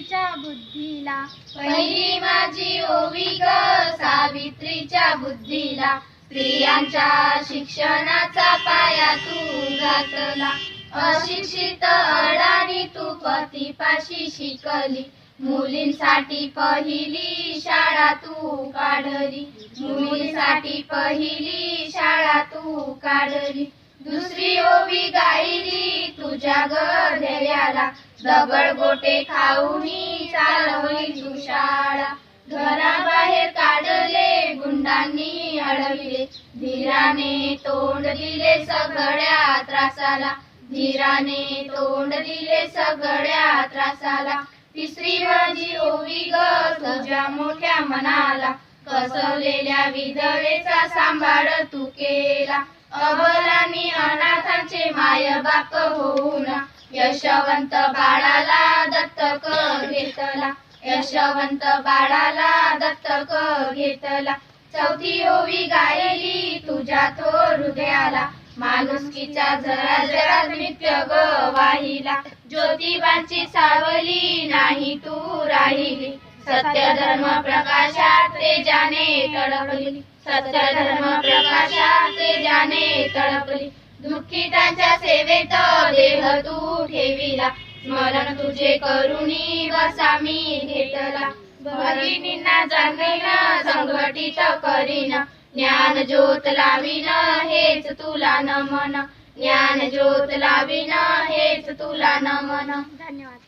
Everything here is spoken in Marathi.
सावित्रीच्या बुद्धीला. पहिली माझी ओवी ग सावित्रीच्या बुद्धीला. स्त्रियांच्या शिक्षणाचा पाया तू घातला अशिक्षित अडाणी तू पतीपाशी शिकली. मुलींसाठी पहिली शाळा तू काढली. मुलींसाठी पहिली शाळा तू काढली. दुसरी ओवी गायली तुझ्या गधेयाला दगड गोटे खाऊनी चालवली तू घराबाहेर काढले गुंडांनी अडविले. धीराने तोंड दिले सगळ्या त्रासाला. धीराने तोंड दिले सगळ्या त्रासाला. तिसरी माझी ओवी ग तुझ्या मोठ्या मनाला. कसवलेल्या विधवेचा सांभाळ तू केला. अबलानी अनाथांचे माय बाप होऊन यशवंत बाळाला दत्तक घेतला. यशवंत बाळाला दत्तक घेतला. चौथी ओवी गायली तुझ्या तो हृदयाला. माणुसकीचा जरा जरा नित्य ग वाहिला. ज्योतिबांची सावली नाही तू राहिली. सत्य धर्म प्रकाशात ते जाने तडपली. सत्य धर्म प्रकाशात ते जाने तडपली दुःखितांच्या सेवेत देह तू ठेविला. स्मरण तुझे करुणी वसामी घेतला भगिनींना जाणीन संघटित करीन. ज्ञान ज्योत लावीन हेच तुला नमन. ज्ञान ज्योत लावीन हेच तुला नमन. धन्यवाद.